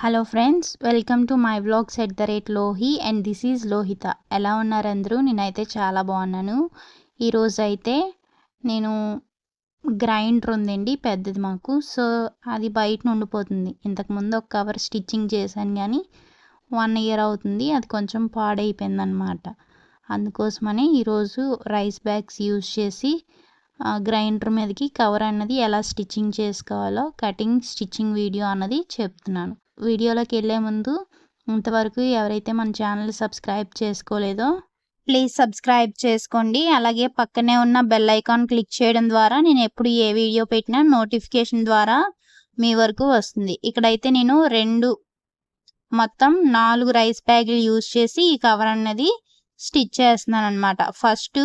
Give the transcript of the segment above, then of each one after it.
Hello friends welcome to my blogs at the rate Lohi and this is Lohitha ఎలా ఉన్నారు అందరూ? నేనైతే చాలా బాగున్నాను. ఈరోజు అయితే నేను గ్రైండర్ ఉందండి పెద్దది మాకు. సో అది బయట ఉండిపోతుంది ఇంతకుముందు ఒక కవర్ స్టిచ్చింగ్ చేశాను కానీ వన్ ఇయర్ అవుతుంది. అది కొంచెం పాడైపోయింది అనమాట అందుకోసమని ఈరోజు రైస్ బ్యాగ్స్ యూజ్ చేసి గ్రైండర్ మీదకి కవర్ అన్నది ఎలా స్టిచ్చింగ్ చేసుకోవాలో కటింగ్ స్టిచ్చింగ్ వీడియో అన్నది చెప్తున్నాను. వీడియోలోకి వెళ్ళే ముందు ఇంతవరకు ఎవరైతే మన ఛానల్ సబ్స్క్రైబ్ చేసుకోలేదో ప్లీజ్ సబ్స్క్రైబ్ చేసుకోండి. అలాగే పక్కనే ఉన్న బెల్ ఐకాన్ క్లిక్ చేయడం ద్వారా నేను ఎప్పుడు ఏ వీడియో పెట్టినా నోటిఫికేషన్ ద్వారా మీ వరకు వస్తుంది. ఇక్కడైతే నేను రెండు మొత్తం నాలుగు రైస్ బ్యాగులు యూజ్ చేసి ఈ కవర్ అన్నది స్టిచ్ చేస్తున్నాను అనమాట ఫస్ట్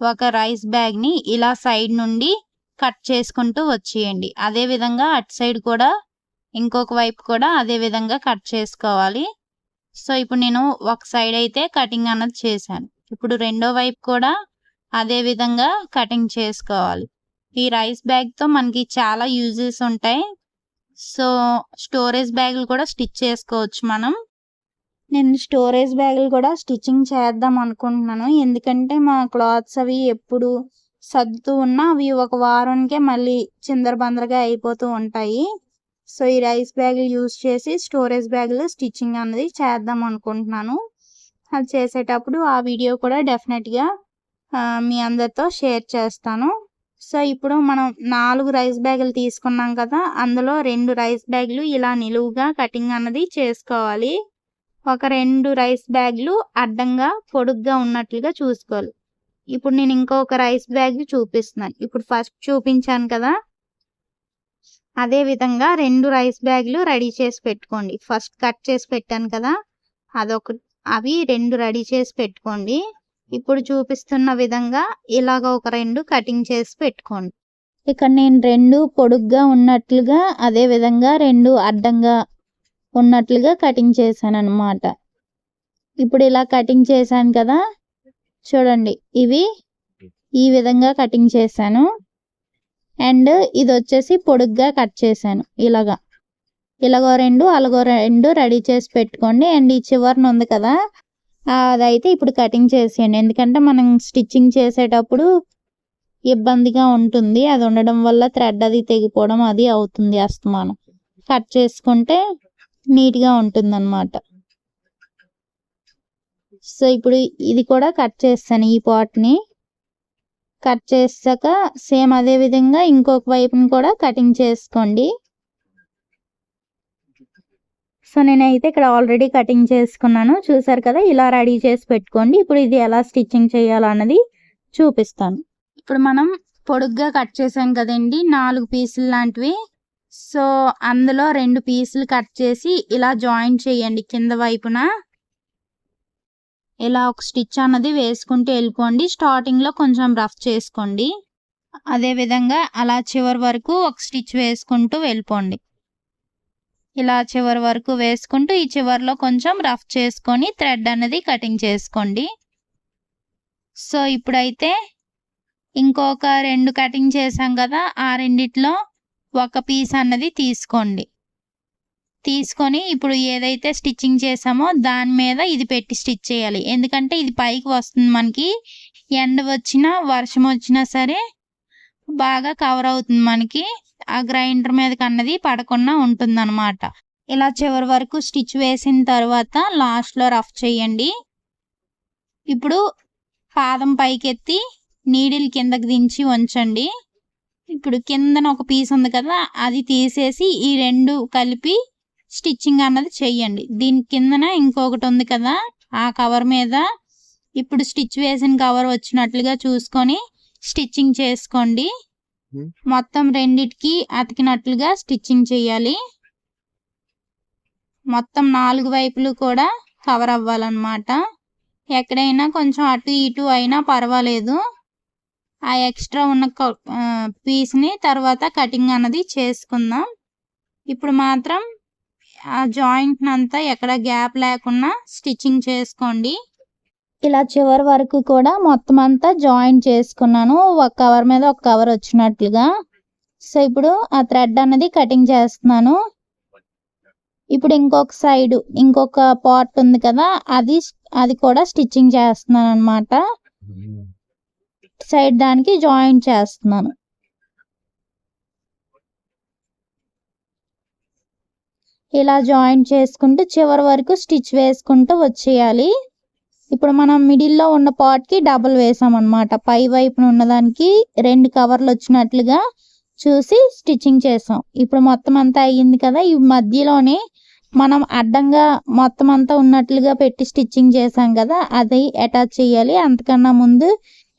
ఒక రైస్ బ్యాగ్ని ఇలా సైడ్ నుండి కట్ చేసుకుంటూ వచ్చేయండి. అదే విధంగా అటు సైడ్ కూడా ఇంకొక వైపు కూడా అదే విధంగా కట్ చేసుకోవాలి. సో ఇప్పుడు నేను ఒక సైడ్ అయితే కటింగ్ అన్నది చేశాను. ఇప్పుడు రెండో వైపు కూడా అదే విధంగా కటింగ్ చేసుకోవాలి. ఈ రైస్ బ్యాగ్తో మనకి చాలా యూజెస్ ఉంటాయి. సో స్టోరేజ్ బ్యాగులు కూడా స్టిచ్ చేసుకోవచ్చు మనం. నేను స్టోరేజ్ బ్యాగులు కూడా స్టిచ్చింగ్ చేద్దాం అనుకుంటున్నాను. ఎందుకంటే మా క్లాత్స్ అవి ఎప్పుడు సర్దుతూ ఉన్నా అవి ఒక వారానికే మళ్ళీ చిందరబందరగా అయిపోతూ ఉంటాయి. సో ఈ రైస్ బ్యాగులు యూస్ చేసి స్టోరేజ్ బ్యాగులు స్టిచ్చింగ్ అనేది చేద్దాం అనుకుంటున్నాను. అది చేసేటప్పుడు ఆ వీడియో కూడా డెఫినెట్గా మీ అందరితో షేర్ చేస్తాను. సో ఇప్పుడు మనం నాలుగు రైస్ బ్యాగులు తీసుకున్నాం కదా అందులో రెండు రైస్ బ్యాగులు ఇలా నిలువుగా కటింగ్ అన్నది చేసుకోవాలి. ఒక రెండు రైస్ బ్యాగులు అడ్డంగా పొడుగ్గా ఉన్నట్లుగా చూసుకోవాలి. ఇప్పుడు నేను ఇంకొక రైస్ బ్యాగ్ చూపిస్తున్నాను. ఇప్పుడు ఫస్ట్ చూపించాను కదా అదే విధంగా రెండు రైస్ బ్యాగులు రెడీ చేసి పెట్టుకోండి. ఫస్ట్ కట్ చేసి పెట్టాను కదా అదొక అవి రెండు రెడీ చేసి పెట్టుకోండి. ఇప్పుడు చూపిస్తున్న విధంగా ఇలాగ ఒక రెండు కటింగ్ చేసి పెట్టుకోండి. ఇక్కడ నేను రెండు పొడుగ్గా ఉన్నట్లుగా అదే విధంగా రెండు అడ్డంగా ఉన్నట్లుగా కటింగ్ చేశాను అనమాట ఇప్పుడు ఇలా కటింగ్ చేశాను కదా చూడండి ఇవి ఈ విధంగా కటింగ్ చేశాను. అండ్ ఇది వచ్చేసి పొడుగ్గా కట్ చేశాను. ఇలాగా. ఇలాగో రెండు అలాగో రెండు రెడీ చేసి పెట్టుకోండి. అండ్ ఈ చివరన ఉంది కదా అదైతే ఇప్పుడు కటింగ్ చేసేయండి. ఎందుకంటే మనం స్టిచ్చింగ్ చేసేటప్పుడు ఇబ్బందిగా ఉంటుంది. అది ఉండడం వల్ల థ్రెడ్ అది తెగిపోవడం అది అవుతుంది అస్తమానం. కట్ చేసుకుంటే నీట్గా ఉంటుంది అనమాట సో ఇప్పుడు ఇది కూడా కట్ చేస్తాను ఈ పాట్ని కట్ చేసాక సేమ్ అదే విధంగా ఇంకొక వైపుని కూడా కటింగ్ చేసుకోండి. సో నేనైతే ఇక్కడ ఆల్రెడీ కటింగ్ చేసుకున్నాను. చూసారు కదా ఇలా రెడీ చేసి పెట్టుకోండి. ఇప్పుడు ఇది ఎలా స్టిచ్చింగ్ చేయాలన్నది చూపిస్తాను. ఇప్పుడు మనం పొడుగ్గా కట్ చేసాం కదండి నాలుగు పీసులు లాంటివి. సో అందులో రెండు పీసులు కట్ చేసి ఇలా జాయిన్ చేయండి కింద వైపున. ఇలా ఒక స్టిచ్ అన్నది వేసుకుంటూ వెళ్ళిపోండి. స్టార్టింగ్లో కొంచెం రఫ్ చేసుకోండి. అదేవిధంగా అలా చివరి వరకు ఒక స్టిచ్ వేసుకుంటూ వెళ్ళిపోండి. ఇలా చివరి వరకు వేసుకుంటూ ఈ చివరిలో కొంచెం రఫ్ చేసుకొని థ్రెడ్ అనేది కటింగ్ చేసుకోండి. సో ఇప్పుడైతే ఇంకొక రెండు కటింగ్ చేసాం కదా ఆ రెండిట్లో ఒక పీస్ అన్నది తీసుకోండి. తీసుకొని ఇప్పుడు ఏదైతే స్టిచ్చింగ్ చేసామో దాని మీద ఇది పెట్టి స్టిచ్ చేయాలి. ఎందుకంటే ఇది పైకి వస్తుంది మనకి. ఎండ వచ్చినా వర్షం వచ్చినా సరే బాగా కవర్ అవుతుంది మనకి. ఆ గ్రైండర్ మీద కన్నది పడకుండా ఉంటుంది అనమాట ఇలా చివరి వరకు స్టిచ్ వేసిన తర్వాత లాస్ట్లో రఫ్ చేయండి. ఇప్పుడు పాదం పైకెత్తి నీడిల్ కిందకి దించి ఉంచండి. ఇప్పుడు కిందన ఒక పీస్ ఉంది కదా అది తీసేసి ఈ రెండు కలిపి స్టిచ్చింగ్ అన్నది చెయ్యండి. దీని కిందన ఇంకొకటి ఉంది కదా ఆ కవర్ మీద ఇప్పుడు స్టిచ్ వేసిన కవర్ వచ్చినట్లుగా చూసుకొని స్టిచ్చింగ్ చేసుకోండి. మొత్తం రెండిటికి అతికినట్లుగా స్టిచ్చింగ్ చేయాలి మొత్తం నాలుగు వైపులు కూడా కవర్ అవ్వాలన్నమాట. ఎక్కడైనా కొంచెం అటు ఇటు అయినా పర్వాలేదు. ఆ ఎక్స్ట్రా ఉన్న పీస్ని తర్వాత కటింగ్ అన్నది చేసుకుందాం. ఇప్పుడు మాత్రం ఆ జాయింట్ అంతా ఎక్కడ గ్యాప్ లేకుండా స్టిచ్చింగ్ చేసుకోండి. ఇలా చివరి వరకు కూడా మొత్తం అంతా జాయిన్ చేసుకున్నాను. ఒక కవర్ మీద ఒక కవర్ వచ్చినట్లుగా. సో ఇప్పుడు ఆ థ్రెడ్ అనేది కటింగ్ చేస్తున్నాను. ఇప్పుడు ఇంకొక సైడ్ ఇంకొక పార్ట్ ఉంది కదా అది అది కూడా స్టిచ్చింగ్ చేస్తున్నాను అనమాట సైడ్ దానికి జాయింట్ చేస్తున్నాను. ఇలా జాయింట్ చేసుకుంటూ చివరి వరకు స్టిచ్ వేసుకుంటూ వచ్చేయాలి. ఇప్పుడు మనం మిడిల్లో ఉన్న పార్ట్కి డబుల్ వేసామన్నమాట. పై వైపున ఉన్నదానికి రెండు కవర్లు వచ్చినట్లుగా చూసి స్టిచ్చింగ్ చేసాం. ఇప్పుడు మొత్తం అంతా అయ్యింది కదా ఈ మధ్యలోనే మనం అడ్డంగా మొత్తం అంతా ఉన్నట్లుగా పెట్టి స్టిచ్చింగ్ చేసాం కదా అది అటాచ్ చేయాలి. అంతకన్నా ముందు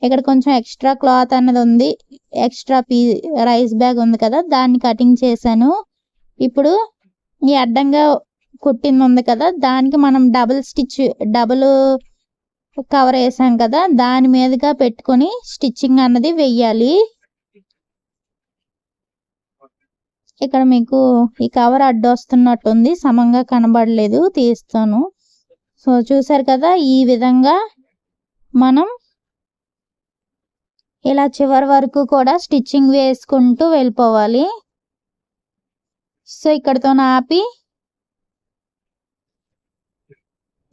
ఇక్కడ కొంచెం ఎక్స్ట్రా క్లాత్ అనేది ఉంది ఎక్స్ట్రా పీ రైస్ బ్యాగ్ ఉంది కదా దాన్ని కటింగ్ చేశాను. ఇప్పుడు ఈ అడ్డంగా కుట్టింది ఉంది కదా దానికి మనం డబుల్ స్టిచ్ డబుల్ కవర్ వేసాం కదా దాని మీదుగా పెట్టుకొని స్టిచ్చింగ్ అన్నది వెయ్యాలి ఇక్కడ మీకు ఈ కవర్ అడ్డొస్తున్నట్టుంది సమంగా కనబడలేదు తీస్తాను. సో చూసారు కదా ఈ విధంగా మనం ఇలా చివరి వరకు కూడా స్టిచ్చింగ్ వేసుకుంటూ వెళ్ళిపోవాలి. సో ఇక్కడతో ఆపి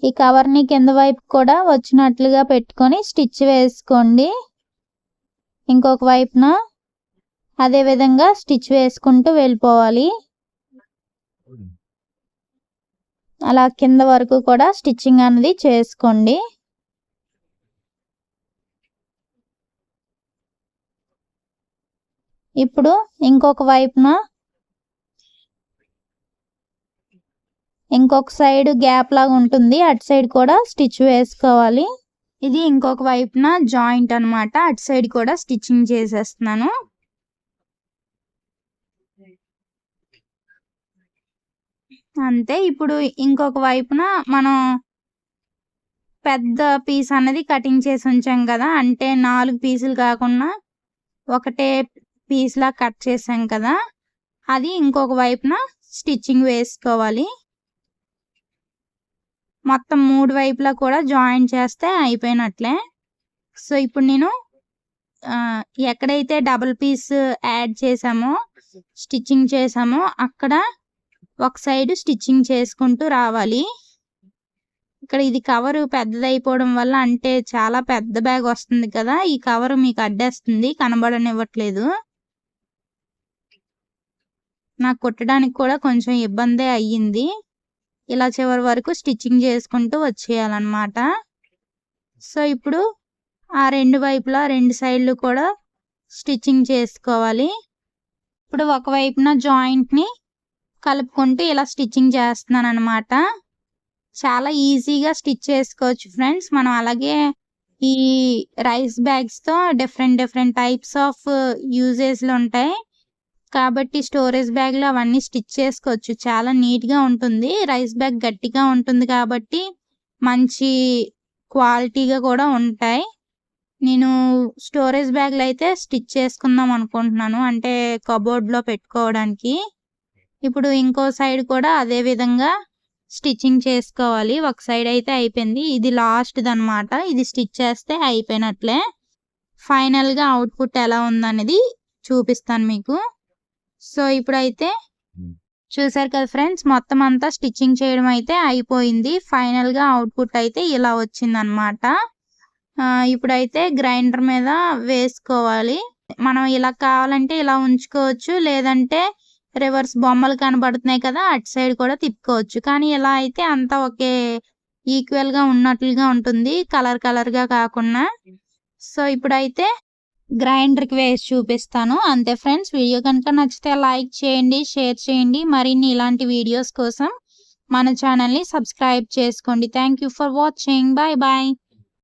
ఈ కవర్ని కింద వైపు కూడా వచ్చినట్లుగా పెట్టుకొని స్టిచ్ వేసుకోండి. ఇంకొక వైపున అదే విధంగా స్టిచ్ వేసుకుంటూ వెళ్ళిపోవాలి. అలా కింద వరకు కూడా స్టిచ్చింగ్ అనేది చేసుకోండి. ఇప్పుడు ఇంకొక వైపున ఇంకొక సైడ్ గ్యాప్ లాగా ఉంటుంది. అటు సైడ్ కూడా స్టిచ్ వేసుకోవాలి. ఇది ఇంకొక వైపున జాయింట్ అనమాట అటు సైడ్ కూడా స్టిచ్చింగ్ చేసేస్తున్నాను. అంతే. ఇప్పుడు ఇంకొక వైపున మనం పెద్ద పీస్ అనేది కటింగ్ చేసి ఉంచాం కదా. అంటే నాలుగు పీసులు కాకుండా ఒకటే పీస్లా కట్ చేసాం కదా. అది ఇంకొక వైపున స్టిచ్చింగ్ వేసుకోవాలి. మొత్తం మూడు వైపులా కూడా జాయిన్ చేస్తే అయిపోయినట్లే. సో ఇప్పుడు నేను ఎక్కడైతే డబుల్ పీస్ యాడ్ చేసామో స్టిచ్చింగ్ చేసామో అక్కడ ఒక సైడ్ స్టిచ్చింగ్ చేసుకుంటూ రావాలి. ఇక్కడ ఇది కవర్ పెద్దదైపోవడం వల్ల అంటే చాలా పెద్ద బ్యాగ్ వస్తుంది కదా ఈ కవర్ మీకు అడ్డేస్తుంది కనబడనివ్వట్లేదు. నాకు కుట్టడానికి కూడా కొంచెం ఇబ్బందే అయ్యింది. ఇలా చివరి వరకు స్టిచ్చింగ్ చేసుకుంటూ వచ్చేయాలన్నమాట. సో ఇప్పుడు ఆ రెండు వైపులా రెండు సైడ్లు కూడా స్టిచ్చింగ్ చేసుకోవాలి. ఇప్పుడు ఒకవైపున జాయింట్ని కలుపుకుంటూ ఇలా స్టిచ్చింగ్ చేస్తున్నాను అనమాట చాలా ఈజీగా స్టిచ్ చేసుకోవచ్చు ఫ్రెండ్స్. మనం అలాగే ఈ రైస్ బ్యాగ్స్తో డిఫరెంట్ డిఫరెంట్ టైప్స్ ఆఫ్ యూజెస్లు ఉంటాయి. కాబట్టి స్టోరేజ్ బ్యాగ్లో అవన్నీ స్టిచ్ చేసుకోవచ్చు. చాలా నీట్గా ఉంటుంది. రైస్ బ్యాగ్ గట్టిగా ఉంటుంది కాబట్టి మంచి క్వాలిటీగా కూడా ఉంటాయి. నేను స్టోరేజ్ బ్యాగ్లు అయితే స్టిచ్ చేసుకుందాం అనుకుంటున్నాను. అంటే కబోర్డ్లో పెట్టుకోవడానికి. ఇప్పుడు ఇంకో సైడ్ కూడా అదే విధంగా స్టిచ్చింగ్ చేసుకోవాలి. ఒక సైడ్ అయితే అయిపోయింది. ఇది లాస్ట్ది అనమాట ఇది స్టిచ్ చేస్తే అయిపోయినట్లే. ఫైనల్గా అవుట్పుట్ ఎలా ఉందనేది చూపిస్తాను మీకు. సో ఇప్పుడైతే చూసారు కదా ఫ్రెండ్స్ మొత్తం అంతా స్టిచ్చింగ్ చేయడం అయితే అయిపోయింది. ఫైనల్గా అవుట్పుట్ అయితే ఇలా వచ్చింది అనమాట ఇప్పుడైతే గ్రైండర్ మీద వేసుకోవాలి. మనం ఇలా కావాలంటే ఇలా ఉంచుకోవచ్చు. లేదంటే రివర్స్ బొమ్మలు కనబడుతున్నాయి కదా అటు సైడ్ కూడా తిప్పుకోవచ్చు. కానీ ఇలా అయితే అంతా ఒకే ఈక్వల్గా ఉన్నట్లుగా ఉంటుంది కలర్ కలర్గా కాకుండా. సో ఇప్పుడైతే గ్రైండర్కి వేసి చూపిస్తాను. అంతే ఫ్రెండ్స్ వీడియో కనుక నచ్చితే లైక్ చేయండి షేర్ చేయండి. మరిన్ని ఇలాంటి వీడియోస్ కోసం మన ఛానల్ని సబ్స్క్రైబ్ చేసుకోండి. Thank for watching. Bye bye.